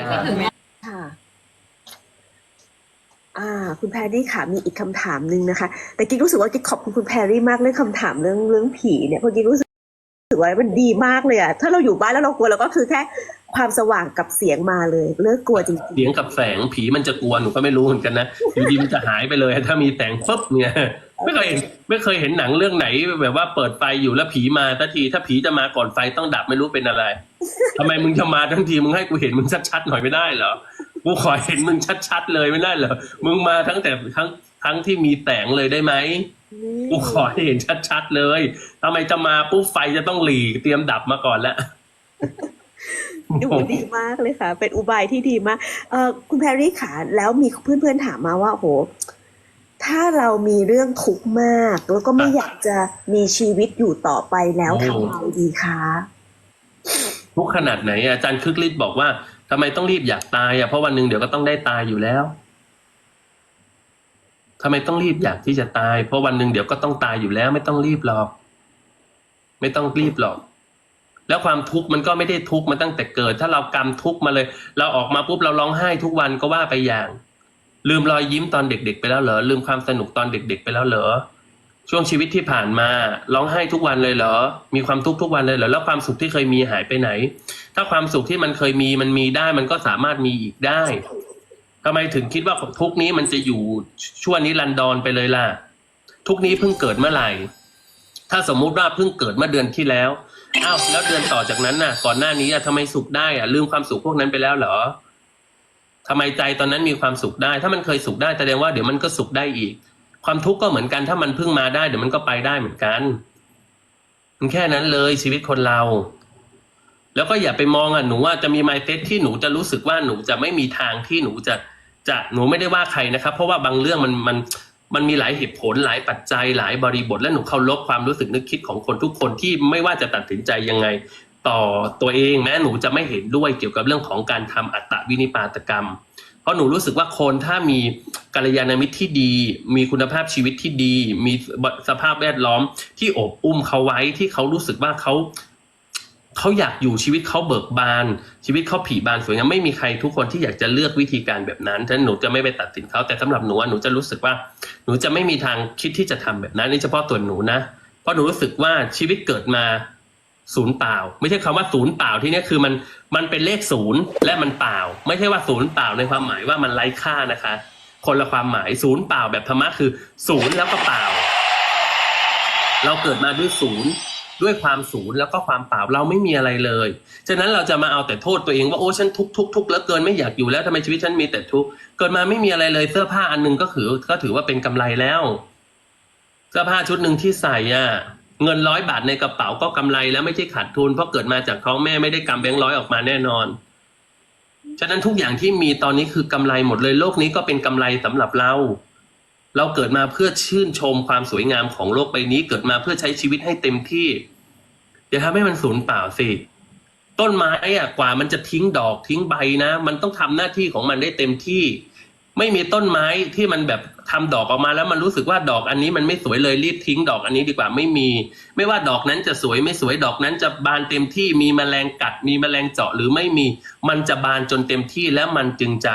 ยาไม่กถึงแม้ค่ะ อ่า คุณแพรรี่ค่ะ มีอีกคำถามหนึ่งนะคะ แต่กิ๊กรู้สึกว่ากิ๊กขอบคุณคุณแพรรี่มากเรื่องคำถามเรื่องเรื่องผีเนี่ยเพราะกิ๊กรู้สึกรู้สึกว่ามันดีมากเลยอะถ้าเราอยู่บ้านแล้วเรากลัวเราก็คือแค่ความสว่างกับเสียงมาเลยเลิกกลัวจริงเสียงกับแสงผีมันจะกลัวหนูก็ไม่รู้เหมือนกันนะอยู่ดีมันจะหายไปเลย ถ้ามีแสงปุ๊บเนี่ย ไม่เคยเห็น ไม่เคยเห็นหนังเรื่องไหนแบบว่าเปิดไฟอยู่แล้วผีมาทันที ถ้าผีจะมาก่อนไฟต้องดับไม่รู้เป็นอะไรทำไมมึงจะมาทั้งทีมึงให้กูเห็นมึงชัดๆหน่อยไม่ได้เหรอกูขอเห็นมึงชัดๆเลยไม่ได้เหรอมึงมาทั้งแต่ทั้งทั้งที่มีแสงเลยได้ไหมกูขอให้เห็นชัดๆเลยทำไมจะมาปุ๊บไฟจะต้องหลีเตรียมดับมาก่อนแล้วดูดีมากเลยค่ะ เป็นอุบายที่ดีมากเออคุณแพรรี่ค่ะแล้วมีเพื่อนๆถามมาว่าโห ถ้าเรามีเรื่องทุกข์มาก แล้วก็ไม่อยากจะมีชีวิตอยู่ต่อไปแล้วโอ้ทำไงดีคะทุกขนาดไหน อาจารย์คึกฤทธิ์บอกว่าทำไมต้องรีบอยากตายอะเพราะวันหนึ่งเดี๋ยวก็ต้องได้ตายอยู่แล้วทำไมต้องรีบอยากที่จะตาย เพราะวันหนึ่งเดี๋ยวก็ต้องตายอยู่แล้ว ไม่ต้องรีบหรอก ไม่ต้องรีบหรอก แล้วความทุกข์มันก็ไม่ได้ทุกข์มาตั้งแต่เกิด ถ้าเรากำทุกข์มาเลย เราออกมาปุ๊บเราร้องไห้ทุกวันก็ว่าไปอย่าง ลืมรอยยิ้มตอนเด็กๆไปแล้วเหรอ ลืมความสนุกตอนเด็กๆไปแล้วเหรอ ช่วงชีวิตที่ผ่านมาร้องไห้ทุกวันเลยเหรอ มีความทุกข์ทุกวันเลยเหรอ แล้วความสุขที่เคยมีหายไปไหน ถ้าความสุขที่มันเคยมีมันมีได้มันก็สามารถมีอีกได้ทำไมถึงคิดว่าทุกข์นี้มันจะอยู่ชั่วนิรันดรไปเลยล่ะ ทุกข์นี้เพิ่งเกิดเมื่อไหร่ ถ้าสมมุติว่าเพิ่งเกิดเมื่อเดือนที่แล้วอ้าวแล้วเดือนต่อจากนั้นน่ะ ก่อนหน้านี้อะทำไมสุขได้อะลืมความสุขพวกนั้นไปแล้วเหรอ ทำไมใจตอนนั้นมีความสุขได้ ถ้ามันเคยสุขได้แสดงว่าเดี๋ยวมันก็สุขได้อีก ความทุกข์ก็เหมือนกัน ถ้ามันเพิ่งมาได้เดี๋ยวมันก็ไปได้เหมือนกัน มันแค่นั้นเลยชีวิตคนเรา แล้วก็อย่าไปมองอะหนูว่าจะมีไมเซ็ตที่หนูจะรู้สึกว่าหนูจะไม่มีทางที่หนูจะจะหนูไม่ได้ว่าใครนะครับ เพราะว่าบางเรื่องมันมันมันมีหลายเหตุผลหลายปัจจัยหลายบริบท และหนูเคารพความรู้สึกนึกคิดของคนทุกคนที่ไม่ว่าจะตัดสินใจยังไง ต่อตัวเองแม้หนูจะไม่เห็นด้วยเกี่ยวกับเรื่องของการทำอัตตวินิปาตกรรม เพราะหนูรู้สึกว่าคนถ้ามีกัลยาณมิตรที่ดี มีคุณภาพชีวิตที่ดี มีสภาพแวดล้อมที่อบอุ้มเขาไว้ที่เขารู้สึกว่าเขาเขาอยากอยู่ชีวิตเขาเบิกบาน ชีวิตเขาผีบานสวยงามไม่มีใครทุกคนที่อยากจะเลือกวิธีการแบบนั้นฉะนั้นหนูจะไม่ไปตัดสินเขาแต่สำหรับหนูหนูจะรู้สึกว่า หนูจะไม่มีทางคิดที่จะทำแบบนั้นนี่เฉพาะตัวหนูนะ เพราะหนูรู้สึกว่าชีวิตเกิดมา ศูนย์เปล่า ไม่ใช่คำว่าศูนย์เปล่าที่นี้ยคือมันมันเป็นเลขศูนย์และมันเปล่า ไม่ใช่ว่าศูนย์เปล่าในความหมายว่ามันไร้ค่านะคะ คนละความหมายศูนย์เปล่าแบบธรรมะคือศูนย์แล้วก็เปล่า เราเกิดมาด้วยศูนย์ด้วยความศูนย์แล้วก็ความเปล่าเราไม่มีอะไรเลย ฉะนั้นเราจะมาเอาแต่โทษตัวเองว่าโอ้ฉันทุกทุกทุกแล้วเกินไม่อยากอยู่แล้วทำไมชีวิตฉันมีแต่ทุกเกิดมาไม่มีอะไรเลยเสื้อผ้าอันหนึงก็ถือก็ถือว่าเป็นกำไรแล้ว เสื้อผ้าชุดหนึ่งที่ใส่อะ เงินร้อยบาทในกระเป๋าก็กำไรแล้วไม่ใช่ขาดทุนเพราะเกิดมาจากท้องแม่ไม่ได้กำแบงค์ร้อยออกมาแน่นอน ฉะนั้นทุกอย่างที่มีตอนนี้คือกำไรหมดเลยโลกนี้ก็เป็นกำไรสำหรับเรา เราเกิดมาเพื่อชื่นชมความสวยงามของโลกใบนี้ เกิดมาเพื่อใช้ชีวิตให้เต็มที่อย่าทำให้มันสูญเปล่าสิต้นไม้อะกว่ามันจะทิ้งดอกทิ้งใบนะ มันต้องทำหน้าที่ของมันได้เต็มที่ ไม่มีต้นไม้ที่มันแบบทำดอกออกมาแล้วมันรู้สึกว่าดอกอันนี้มันไม่สวยเลยรีบทิ้งดอกอันนี้ดีกว่าไม่มี ไม่ว่าดอกนั้นจะสวยไม่สวยดอกนั้นจะบานเต็มที่มีแมลงกัดมีแมลงเจาะหรือไม่มี มันจะบานจนเต็มที่แล้วมันจึงจะ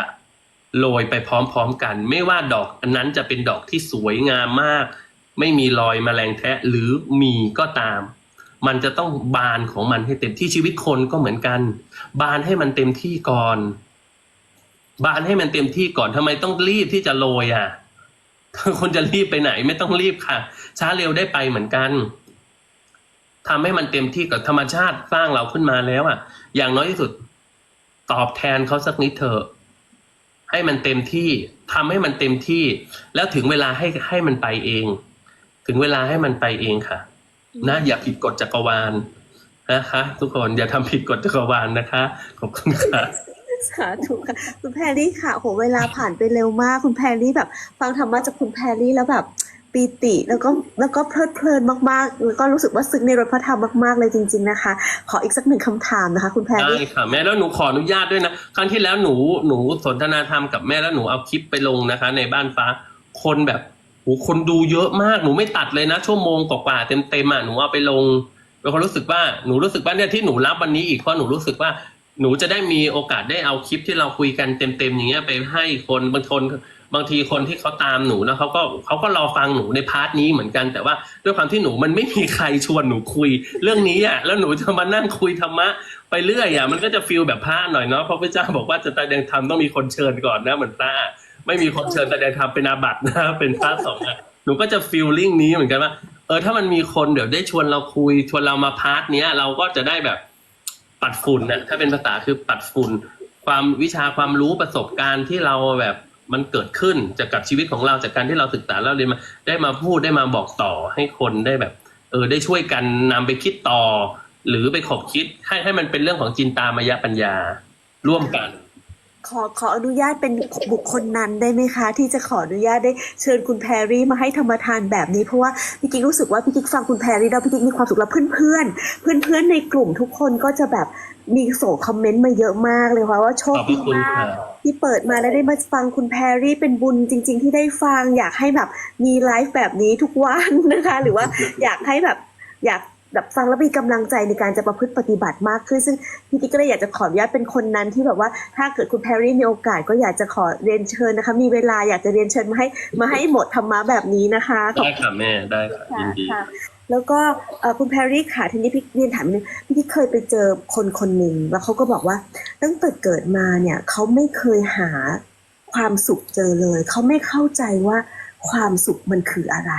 โรยไปพร้อมๆกัน ไม่ว่าดอกอันนั้นจะเป็นดอกที่สวยงามมาก ไม่มีรอยแมลงแทะหรือมีก็ตาม มันจะต้องบานของมันให้เต็มที่ชีวิตคนก็เหมือนกัน บานให้มันเต็มที่ก่อน บานให้มันเต็มที่ก่อนทำไมต้องรีบที่จะโรยอะคนจะรีบไปไหนไม่ต้องรีบค่ะ ช้าเร็วได้ไปเหมือนกันทำให้มันเต็มที่กับธรรมชาติสร้างเราขึ้นมาแล้วอะ อย่างน้อยที่สุด ตอบแทนเขาสักนิดเถอะให้มันเต็มที่ทำให้มันเต็มที่ แล้วถึงเวลาให้ให้มันไปเอง ถึงเวลาให้มันไปเองค่ะ นะอย่าผิดกฎจักรวาลนะคะ ทุกคนอย่าทำผิดกฎจักรวาลนะคะขอบคุณค่ะ สาธุค่ะคุณแพรรี่ค่ะโหเวลาผ่านไปเร็วมาก คุณแพรรี่แบบ ฟังธรรมะจากคุณแพรรี่แล้วแบบปีติแล้วก็แล้วก็เพลิดเพลินมากๆ แล้วก็รู้สึกว่าซึ้งในรถพระธรรมมากๆเลยจริง ๆนะคะ ขออีกสักหนึ่งคำถามนะคะ คุณแพรได้ค่ะแม่แล้วหนูขออนุญาตด้วยนะครั้งที่แล้วหนูหนูสนทนาธรรมกับแม่แล้วหนูเอาคลิปไปลงนะคะ ในบ้านฟ้าคนแบบโหคนดูเยอะมากหนูไม่ตัดเลยนะ ชั่วโมงกว่าๆเต็มๆอะหนูเอาไปลงเป็นคนรู้สึกว่าหนูรู้สึกว่าเนี่ยที่หนูรับวันนี้อีกเพราะหนูรู้สึกว่า หนูจะได้มีโอกาสได้เอาคลิปที่เราคุยกันเต็มๆอย่างเงี้ยไปให้คนบางคนบางทีคนที่เขาตามหนูนะเขาก็เขาก็รอฟังหนูในพาร์ทนี้เหมือนกันแต่ว่าด้วยความที่หนูมันไม่มีใครชวนหนูคุย เรื่องนี้อะแล้วหนูจะมานั่งคุยธรรมะไปเรื่อยอะมันก็จะฟีลแบบพระหน่อยเนาะเพราะพระเจ้าบอกว่าจะแสดงธรรมต้องมีคนเชิญก่อนนะเหมือนตาไม่มีคนเชิญแสดงธรรมเป็นอาบัตินะเป็นพระสองฆ์อะหนูก็จะฟีลลิ่งนี้เหมือนกันว่าเออถ้ามันมีคนเดี๋ยวได้ชวนเราคุยชวนเรามาพาร์ทเนี้ยเราก็จะได้แบบ ปัดฝุ่นนะถ้าเป็นภาษาคือปัดฝุ่น ความวิชาความรู้ประสบการณ์ที่เราแบบมันเกิดขึ้นจากกับชีวิตของเราจากการที่เราศึกษาเราเรียนมาได้มาพูดได้มาบอกต่อให้คนได้แบบ เออได้ช่วยกันนำไปคิดต่อ หรือไปขบคิดให้ให้มันเป็นเรื่องของจินตามายปัญญาร่วมกัน ขอขออนุญาตเป็นบุคคลนั้นได้ไหมคะ ที่จะขออนุญาตได้เชิญคุณแพรรี่มาให้ธรรมทานแบบนี้ เพราะว่าพี่กิ๊กรู้สึกว่าพี่กิ๊กฟังคุณแพรรี่แล้วพี่กิ๊กมีความสุขแล้วเพื่อนเพื่อนเพื่อนเพื่อนๆในกลุ่มทุกคนก็จะแบบมีส่งคอมเมนต์มาเยอะมากเลยค่ะว่าโชขคอบพดีระคุณมากค่ะที่เปิดมาแล้วได้มาฟังคุณแพรรี่เป็นบุญจริง ๆ ที่ได้ฟังอยากให้แบบมีไลฟ์แบบนี้ทุกวันนะคะ หรือว่าอยากให้แบบอยาก แบบฟังแล้วมีกำลังใจในการจะประพฤติปฏิบัติมากขึ้น ซึ่งพี่กิ๊กก็เลยอยากจะขออนุญาตเป็นคนนั้นที่แบบว่าถ้าเกิดคุณแพรรี่มีโอกาสก็อยากจะขอเรียนเชิญนะคะ มีเวลาอยากจะเรียนเชิญมาให้มาให้หมดธรรมะแบบนี้นะคะขอบได้ค่ะแม่ได้ค่ะค่ะยินดีค่ะแล้วก็เอ่อคุณแพรรี่ค่ะทีนี้พี่เรียนถามนิดนึงพี่ที่เคยไปเจอคนคนหนึ่งแล้วเขาก็บอกว่าตั้งแต่เกิดมาเนี่ยเขาไม่เคยหาความสุขเจอเลย เขาไม่เข้าใจว่าความสุขมันคืออะไร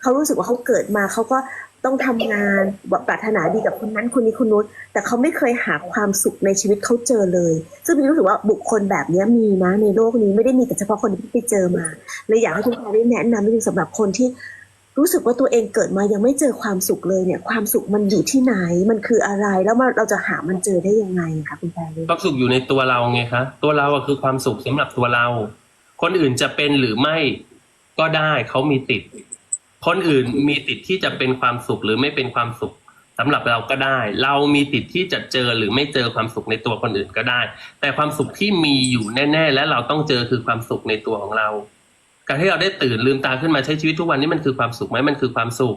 เขารู้สึกว่าเขาเกิดมาเขาก็ ต้องทำงานปรารถนาดีกับคนนั้นคนนี้คนนู้นแต่เขาไม่เคยหาความสุขในชีวิตเขาเจอเลย ซึ่งพี่รู้สึกว่าบุคคลแบบนี้มีนะในโลกนี้ไม่ได้มีแต่เฉพาะคนที่ไปเจอมาเลยอยากให้คุณแพรรี่แนะนำนิดนึงสำหรับคนที่รู้สึกว่าตัวเองเกิดมายังไม่เจอความสุขเลยเนี่ย ความสุขมันอยู่ที่ไหนมันคืออะไรแล้วเราจะหามันเจอได้ยังไงคะคุณแพรรี่ความสุขอยู่ในตัวเราไงคะตัวเราอะคือความสุขสำหรับตัวเรา คนอื่นจะเป็นหรือไม่ก็ได้เขามีติด คนอื่นมีติดที่จะเป็นความสุขหรือไม่เป็นความสุขสำหรับเราก็ได้ เรามีติดที่จะเจอหรือไม่เจอความสุขในตัวคนอื่นก็ได้ แต่ความสุขที่มีอยู่แน่ ๆ และเราต้องเจอคือความสุขในตัวของเรา การที่เราได้ตื่นลืมตาขึ้นมาใช้ชีวิตทุกวันนี้มันคือความสุขไหมมันคือความสุข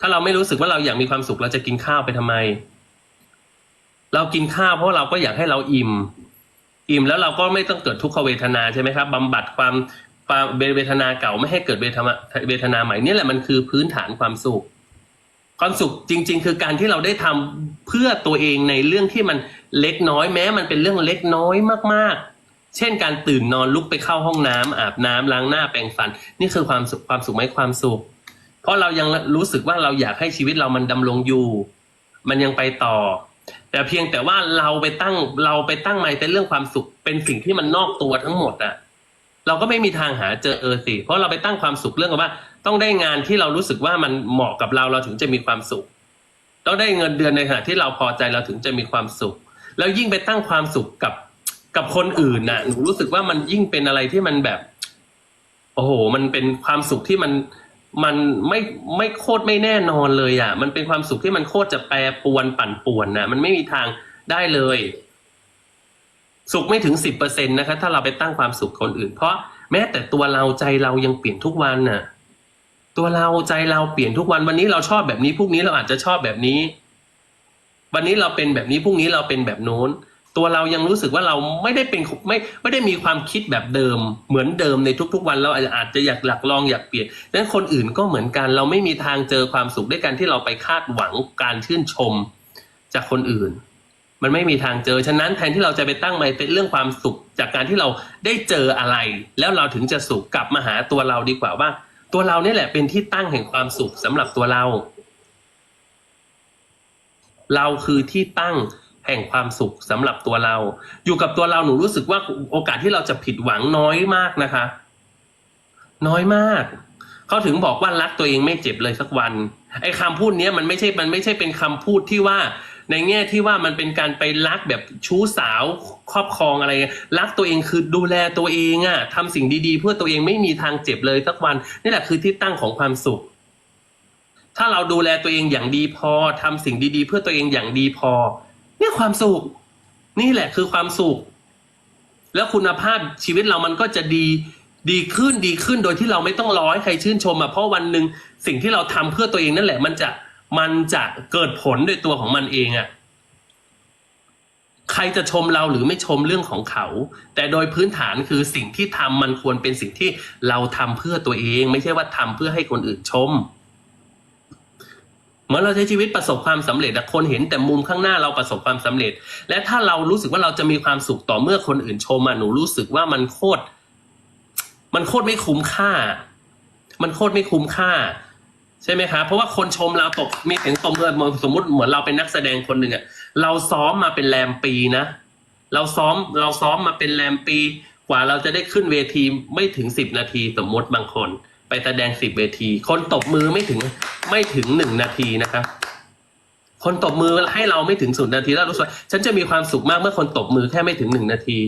ถ้าเราไม่รู้สึกว่าเราอยากมีความสุขเราจะกินข้าวไปทำไม เรากินข้าวเพราะเราก็อยากให้เราอิ่ม อิ่มแล้วเราก็ไม่ต้องเกิดทุกขเวทนาใช่ไหมครับบำบัดความ ความเวทนาเก่าไม่ให้เกิดเวทนาเวทนาใหม่นี่แหละมันคือพื้นฐานความสุข ความสุขจริง ๆ คือการที่เราได้ทำเพื่อตัวเองในเรื่องที่มันเล็กน้อยแม้ มันเป็นเรื่องเล็กน้อยมากๆ เช่นการตื่นนอนลุกไปเข้าห้องน้ำอาบน้ำล้างหน้าแปรงฟัน นี่คือความสุขความสุขไหมความสุข เพราะเรายังรู้สึกว่าเราอยากให้ชีวิตเรามันดำรงอยู่ มันยังไปต่อ แต่เพียงแต่ว่าเราไปตั้งเราไปตั้งหมายเป็นเรื่องความสุขเป็นสิ่งที่มันนอกตัวทั้งหมดอะ เราก็ไม่มีทางหาเจอเออสิ เพราะเราไปตั้งความสุขเรื่องว่า ต้องได้งานที่เรารู้สึกว่ามันเหมาะกับเราเราถึงจะมีความสุข ต้องได้เงินเดือนในขณะที่เราพอใจเราถึงจะมีความสุข แล้วยิ่งไปตั้งความสุขกับกับคนอื่นน่ะหนูรู้สึกว่ามันยิ่งเป็นอะไรที่มันแบบ โอ้โห มันเป็นความสุขที่มันมันไม่ไม่โคตรไม่แน่นอนเลยอะ มันเป็นความสุขที่มันโคตรจะแปรปวนปั่นป่วนนะมันไม่มีทางได้เลย สุขไม่ถึงสิบเปอร์เซ็นต์นะคะถ้าเราไปตั้งความสุขคนอื่น เพราะแม้แต่ตัวเราใจเรายังเปลี่ยนทุกวันน่ะ ตัวเราใจเราเปลี่ยนทุกวันวันนี้เราชอบแบบนี้พรุ่งนี้เราอาจจะชอบแบบนี้ วันนี้เราเป็นแบบนี้พรุ่งนี้เราเป็นแบบโน้น ตัวเรายังรู้สึกว่าเราไม่ได้เป็นไม่ไม่ได้มีความคิดแบบเดิม เหมือนเดิมในทุก ๆ วันเราอาจจะอยากหลักลองอยากเปลี่ยนดังนั้นคนอื่นก็เหมือนกัน เราไม่มีทางเจอความสุขด้วยการที่เราไปคาดหวังการชื่นชมจากคนอื่น มันไม่มีทางเจอ ฉะนั้นแทนที่เราจะไปตั้งไมเป็นเรื่องความสุข จากการที่เราได้เจออะไร แล้วเราถึงจะสุขกลับมาหาตัวเราดีกว่าว่า ตัวเราเนี่ยแหละเป็นที่ตั้งแห่งความสุขสำหรับตัวเรา เราคือที่ตั้งแห่งความสุขสำหรับตัวเรา อยู่กับตัวเราหนูรู้สึกว่าโอกาสที่เราจะผิดหวังน้อยมากนะคะ น้อยมากเขาถึงบอกว่ารักตัวเองไม่เจ็บเลยสักวันไอ้คำพูดเนี้ยมันไม่ใช่มันไม่ใช่เป็นคำพูดที่ว่า ในแง่ที่ว่ามันเป็นการไปรักแบบชู้สาวครอบครองอะไร รักตัวเองคือดูแลตัวเองอะทำสิ่งดีๆ เพื่อตัวเองไม่มีทางเจ็บเลยสักวันนี่แหละคือที่ตั้งของความสุข ถ้าเราดูแลตัวเองอย่างดีพอทำสิ่งดีๆ เพื่อตัวเองอย่างดีพอ เนี่ยความสุข นี่แหละคือความสุข แล้วคุณภาพชีวิตเรามันก็จะดีดีขึ้นดีขึ้นโดยที่เราไม่ต้องรอให้ใครชื่นชมอะเพราะวันหนึ่งสิ่งที่เราทำเพื่อตัวเองนั่นแหละมันจะ มันจะเกิดผลโดยตัวของมันเองอะใครจะชมเราหรือไม่ชมเรื่องของเขา แต่โดยพื้นฐานคือสิ่งที่ทำมันควรเป็นสิ่งที่เราทำเพื่อตัวเอง ไม่ใช่ว่าทำเพื่อให้คนอื่นชมเหมือนเราใช้ชีวิตประสบความสำเร็จคนเห็นแต่มุมข้างหน้าเราประสบความสำเร็จ และถ้าเรารู้สึกว่าเราจะมีความสุขต่อเมื่อคนอื่นชมอะหนูรู้สึกว่ามันโคตรมันโคตรไม่คุ้มค่า มันโคตรไม่คุ้มค่า ใช่ไหมครับเพราะว่าคนชมเราตกมีเสียงตบมือสมมติเหมือนเราเป็นนักแสดงคนหนึ่งอะเราซ้อมมาเป็นแรมปีนะเราซ้อมเราซ้อมมาเป็นแรมปี กว่าเราจะได้ขึ้นเวทีไม่ถึงสิบนาทีสมมติบางคน ไปแสดงสิบเวที คนตบมือไม่ถึงไม่ถึงหนึ่งนาทีนะครับคนตบมือให้เราไม่ถึงศูนย์นาทีแล้วรู้สึกว่าฉันจะมีความสุขมากเมื่อคนตบมือแค่ไม่ถึงหนึ่งนาที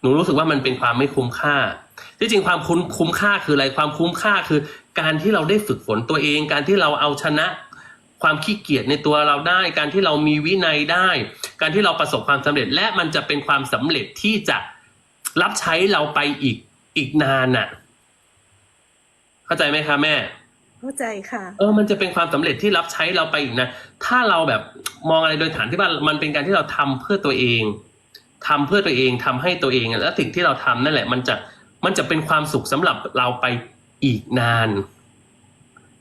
หนูรู้สึกว่ามันเป็นความไม่คุ้มค่า ที่จริงความคุ้มคุ้มค่าคืออะไรความคุ้มค่าคือ การที่เราได้ฝึกฝนตัวเอง การที่เราเอาชนะความขี้เกียจในตัวเราได้ การที่เรามีวินัยได้ การที่เราประสบความสำเร็จ และมันจะเป็นความสำเร็จที่จะรับใช้เราไปอีกอีกนานน่ะ เข้าใจไหมคะแม่ เข้าใจค่ะ เออมันจะเป็นความสำเร็จที่รับใช้เราไปอีกนะ ถ้าเราแบบมองอะไรโดยฐานที่ว่ามันเป็นการที่เราทำเพื่อตัวเองทำเพื่อตัวเองทำให้ตัวเอง แล้วสิ่งที่เราทำนั่นแหละ มันจะมันจะเป็นความสุขสำหรับเราไป อีกนาน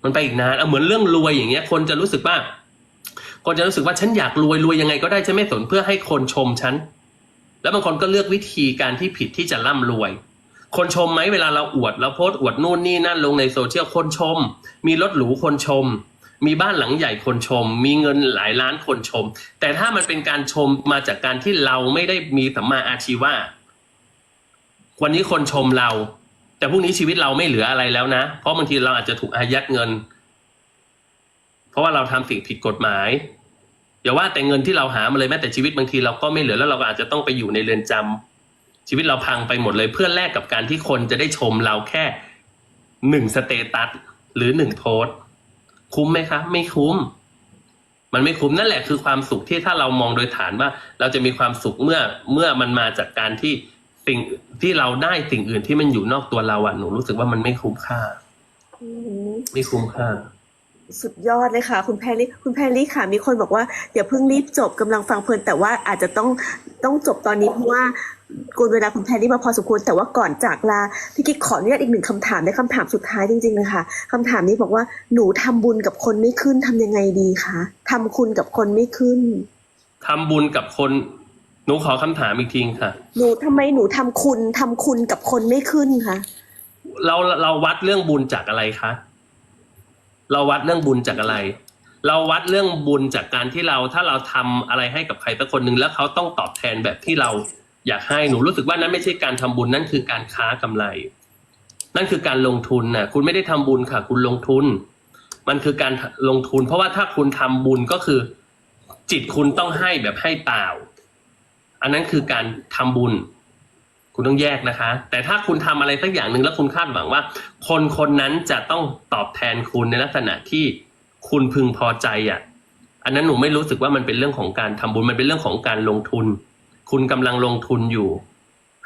มันไปอีกนานเอาเหมือนเรื่องรวยอย่างเงี้ย คนจะรู้สึกว่าคนจะรู้สึกว่าฉันอยากรวยรวยยังไงก็ได้ฉันไม่สนเพื่อให้คนชมฉันแล้วบางคนก็เลือกวิธีการที่ผิดที่จะร่ำรวย คนชมไหมเวลาเราอวดเราโพสอวดนู่นนี่นั่นลงในโซเชียลคนชม มีรถหรูคนชม มีบ้านหลังใหญ่คนชม มีเงินหลายล้านคนชม แต่ถ้ามันเป็นการชมมาจากการที่เราไม่ได้มีสัมมาอาชีวะวันนี้คนชมเรา แต่พรุ่งนี้ชีวิตเราไม่เหลืออะไรแล้วนะ เพราะบางทีเราอาจจะถูกอายัดเงิน เพราะว่าเราทำสิ่งผิดกฎหมายอย่าว่าแต่เงินที่เราหามาเลยแม้แต่ชีวิตบางทีเราก็ไม่เหลือแล้วเราก็อาจจะต้องไปอยู่ในเรือนจำชีวิตเราพังไปหมดเลยเพื่อแลกกับการที่คนจะได้ชมเราแค่หนึ่งสเตตัสหรือหนึ่งโพสคุ้มไหมครับไม่คุ้ม มันไม่คุ้มนั่นแหละคือความสุขที่ถ้าเรามองโดยฐานว่า เราจะมีความสุขเมื่อเมื่อมันมาจากการที่ สิ่งที่เราได้สิ่งอื่นที่มันอยู่นอกตัวเราอะหนูรู้สึกว่ามันไม่คุ้มค่า อืมไม่คุ้มค่า สุดยอดเลยค่ะ คุณแพรรี่คุณแพรรี่ค่ะ มีคนบอกว่าอย่าเพิ่งรีบจบกำลังฟังเพลินแต่ว่าอาจจะต้องต้องจบตอนนี้เพราะว่ากุลเวลาคุณแพรรี่มาพอสมควรแต่ว่าก่อนจากลาพี่กิ๊กขออนุญาตอีกหนึ่งคำถามในคำถามสุดท้ายจริงๆเลยค่ะคำถามนี้บอกว่าหนูทำบุญกับคนไม่ขึ้นทำยังไงดีคะทำคุณกับคนไม่ขึ้น ทำบุญกับคนห นูขอคำถามอีกทีค่ะ หนูทำไมหนูทำคุณทำคุณกับคนไม่ขึ้นคะเราเราวัดเรื่องบุญจากอะไรคะ เราวัดเรื่องบุญจากอะไร เราวัดเรื่องบุญจากการที่เราถ้าเราทำอะไรให้กับใครสักคนหนึ่งแล้วเขาต้องตอบแทนแบบที่เราอยากให้หนูรู้สึกว่านั่นไม่ใช่การทำบุญนั่นคือการค้ากำไร นั่นคือการลงทุนน่ะคุณไม่ได้ทำบุญค่ะ คุณลงทุน มันคือการลงทุน เพราะว่าถ้าคุณทำบุญก็คือ จิตคุณต้องให้แบบให้เปล่า อันนั้นคือการทำบุญ คุณต้องแยกนะคะ แต่ถ้าคุณทำอะไรสักอย่างหนึ่งแล้วคุณคาดหวังว่า คนคนนั้นจะต้องตอบแทนคุณในลักษณะที่คุณพึงพอใจอะ อันนั้นหนูไม่รู้สึกว่ามันเป็นเรื่องของการทำบุญมันเป็นเรื่องของการลงทุน คุณกำลังลงทุนอยู่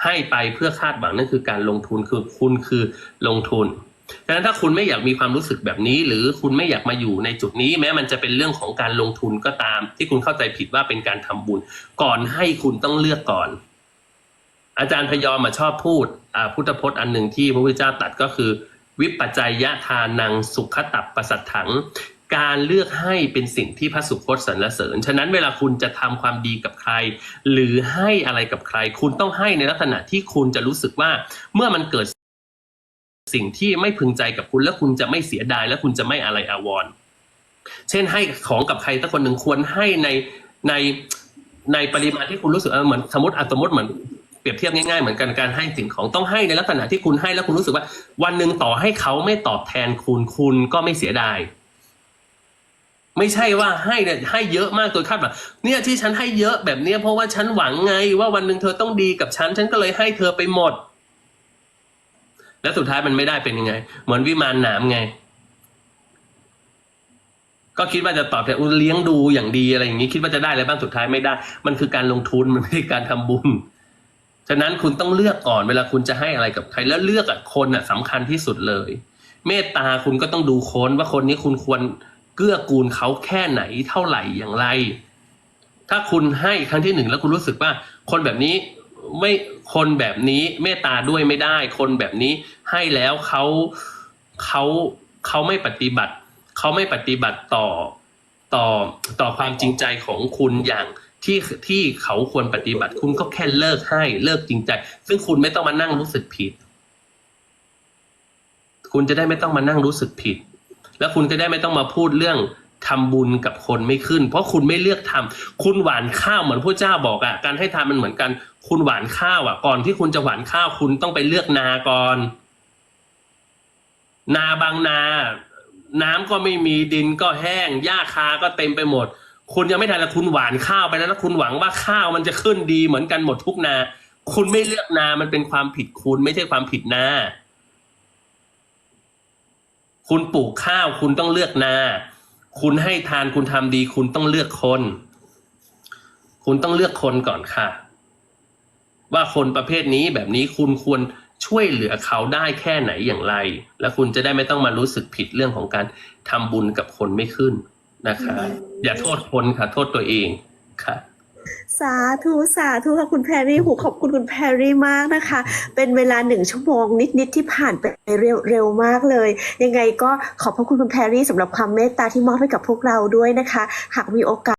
ให้ไปเพื่อคาดหวังนั่นคือการลงทุนคือคุณคือลงทุน ดังนั้นถ้าคุณไม่อยากมีความรู้สึกแบบนี้ หรือคุณไม่อยากมาอยู่ในจุดนี้ แม้มันจะเป็นเรื่องของการลงทุนก็ตาม ที่คุณเข้าใจผิดว่าเป็นการทำบุญ ก่อนให้คุณต้องเลือกก่อน อาจารย์พยอมมาชอบพูดพุทธพจน์อันหนึ่งที่พระพุทธเจ้าตรัสก็คือ วิปัจจัยยะทานังสุขตับประสัทถัง การเลือกให้เป็นสิ่งที่พระสุคตสรรเสริญ ฉะนั้นเวลาคุณจะทำความดีกับใคร หรือให้อะไรกับใคร คุณต้องให้ในลักษณะที่คุณจะรู้สึกว่าเมื่อมันเกิด สิ่งที่ไม่พึงใจกับคุณแล้วคุณจะไม่เสียดาย และคุณจะไม่อะไรอาวรณ์เช่นให้ของกับใครสักคนหนึ่งควรให้ในในในปริมาณที่คุณรู้สึกเออเหมือนสมมติอสมมติเหมือนเปรียบเทียบง่ายๆเหมือนกันการให้สิ่งของต้องให้ในลักษณะที่คุณให้แล้วคุณรู้สึกว่า วันหนึ่งต่อให้เขาไม่ตอบแทนคุณคุณก็ไม่เสียดายไม่ใช่ว่าให้เนี่ยให้เยอะมากโดยคาดหวังเนี่ยที่ฉันให้เยอะแบบเนี้ยเพราะว่าฉันหวังไง ว่าวันหนึ่งเธอต้องดีกับฉันฉันก็เลยให้เธอไปหมด แล้วสุดท้ายมันไม่ได้เป็นยังไง เหมือนวิมานหนามไง ก็คิดว่าจะตอบแทนอุ๊ยเลี้ยงดูอย่างดีอะไรอย่างนี้ คิดว่าจะได้อะไรบ้างสุดท้ายไม่ได้ มันคือการลงทุนมันไม่ใช่การทำบุญฉะนั้นคุณต้องเลือกก่อนเวลาคุณจะให้อะไรกับใครแล้วเลือกอคนอะสำคัญที่สุดเลย เมตตาคุณก็ต้องดูคนว่าคนนี้คุณควรเกื้อกูลเขาแค่ไหนเท่าไหร่อย่างไร ถ้าคุณให้ครั้งที่หนึ่งแล้วคุณรู้สึกว่า คนแบบนี้ ไม่คนแบบนี้เมตตาด้วยไม่ได้ คนแบบนี้ให้แล้วเขาเขาเขาไม่ปฏิบัติเขาไม่ปฏิบัติต่อต่อต่อความจริงใจของคุณอย่างที่ที่เขาควรปฏิบัติ คุณก็แค่เลิกให้เลิกจริงใจ ซึ่งคุณไม่ต้องมานั่งรู้สึกผิด คุณจะได้ไม่ต้องมานั่งรู้สึกผิด แล้วคุณจะได้ไม่ต้องมาพูดเรื่อง ทำบุญกับคนไม่ขึ้น เพราะคุณไม่เลือกทำคุณหวานข้าวเหมือนพระเจ้าบอกอะ่ะการให้ทานมันเหมือนกัน คุณหวานข้าวอะ่ะ ก่อนที่คุณจะหวานข้าวคุณต้องไปเลือกนาก่อน นาบางนา น้ำก็ไม่มีดินก็แห้งหญ้าคาก็เต็มไปหมด คุณยังไม่ทันละคุณหวานข้าวไปแล้วแล้วคุณหวังว่าข้าวมันจะขึ้นดีเหมือนกันหมดทุกนา คุณไม่เลือกนามันเป็นความผิดคุณไม่ใช่ความผิดนาคุณปลูกข้าวคุณต้องเลือกนา คุณให้ทานคุณทำดี คุณต้องเลือกคน คุณต้องเลือกคนก่อนค่ะ ว่าคนประเภทนี้แบบนี้คุณควรช่วยเหลือเขาได้แค่ไหนอย่างไร แล้วคุณจะได้ไม่ต้องมารู้สึกผิดเรื่องของการทำบุญกับคนไม่ขึ้นนะคะ อย่าโทษคนค่ะ โทษตัวเองค่ะ สาธุสาธุค่ะคุณแพรรี่หูขอบคุณคุณแพรรี่มากนะคะ เป็นเวลาหนึ่งชั่วโมงนิดๆที่ผ่านไปเร็วเร็วมากเลย ยังไงก็ขอบพระคุณคุณแพรรี่สำหรับความเมตตาที่มอบให้กับพวกเราด้วยนะคะ หากมีโอกาส